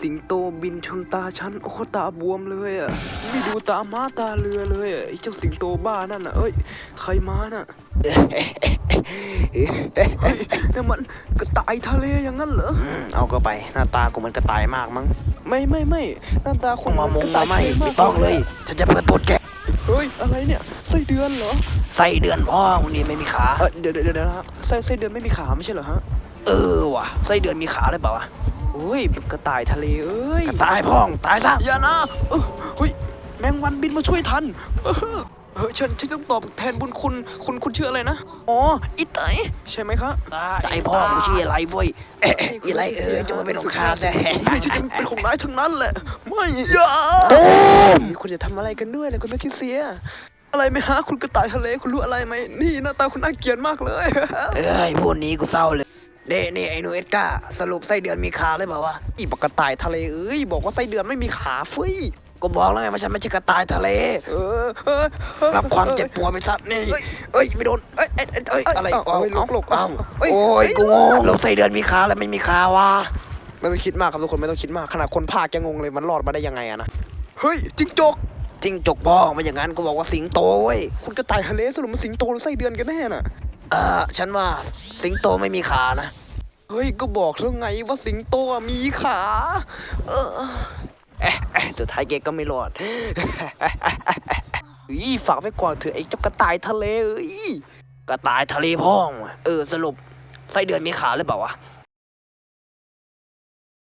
สิงโตบินชนตาฉันโอ้โหตาบวมเลยอะไม่ดูตาม้าตาเรือเลยอะไอ้เจ้าสิงโตบ้านั่นน่ะเอ้ยใครมาน่ะเฮ้ยนั่นมันกระต่ายทะเลอย่างนั้นเหรออืมเอาก็ไปหน้าตากูเหมันกระต่ายมากมั้งไม่ไม่ไม่หน้าตาคนมามงกระมาต่าไม่ไม่ต้องเลย ฉันจะเปิดตัวแกเฮ้ยอะไรเนี่ยไส้เดือนเหรอไส้เดือนพ่อมึงนี่ไม่มีขา เออเดี๋ยวเดี๋ยวเดี๋ยวนะฮะไส้ไส้เดือนไม่มีขาไม่ใช่เหรอฮะ เออว่ะไส้เดือนมีขาเลยเปล่าวะ อ้ยกระต่ายทะเลเอ้ยกระต่ายพ่องตายซะอย่านะเออเฮ้ยแมงวันบินมาช่วยทันเออเออฉันฉันต้องตอบแทนบุญคุณคุณคุณชื่ออะไรนะอ๋ออีไตใช่ไหมคะตายพ่อกูชื่ออะไรเว้ยเอ๊ะอีไรเออจะมาเป็นของข้าแท้ไม่ใช่จะเป็นของนายทั้งนั้นแหละไม่อย่าตูมนี่คุณจะทำอะไรกันด้วยเลยคุณแมคคิเซีย อะไรไหมฮะ คุณกระต่ายทะเลคุณรู้อะไรไหมนี่หน้าตาคุณน่าเกลียดมากเลย เอ้ยพวกนี้กูเศร้าเลย เน่นี่ไอ้หนูเอ็ดก้าสรุปไส้เดือนมีขาเลยเปล่าวะอีปกกระต่ายทะเลเอ้ยบอกว่าไส้เดือนไม่มีขาเฟ้ยก็บอกแล้วไงว่าฉันไม่ใช่กระต่ายทะเล เออเออเออรับความเจ็บปวดไปซะนี่เอ้ยเอ้ยไม่โดนเอ้ยเอ้ยเอ้ยเอ้ยอะไรเาเอาลกลกเอาเอ้ยโอ้ยเอ้ยกูงงแล้วไส้เดือนมีขาแล้วไม่มีขาวะไม่ต้องคิดมากครับทุกคนไม่ต้องคิดมากขนาดคนภาคยังงงเลยมันรอดมาได้ยังไงอะนะเฮ้ยจิงจกจิ้งจกพ่อไม่อย่างนั้นกูบอกว่าสิงโตเว้ยคุณกระต่ายทะเลสรุปมันสิงโตหรือไส้เดือนกันแน่น่ะ เออฉันว่าสิงโตไม่มีขานะ เฮ้ย ก็บอกแล้วไงว่าสิงโตมีขา เอ๊ะเอ๊ะสุดท้ายเกก็ไม่รอดอีฝากไว้ก่อนเถอะไอ้เจ้ากระต่ายทะเลเอ้ยกระต่ายทะเลพ่อง เออสรุปไส้เดือนมีขาหรือเปล่าวะ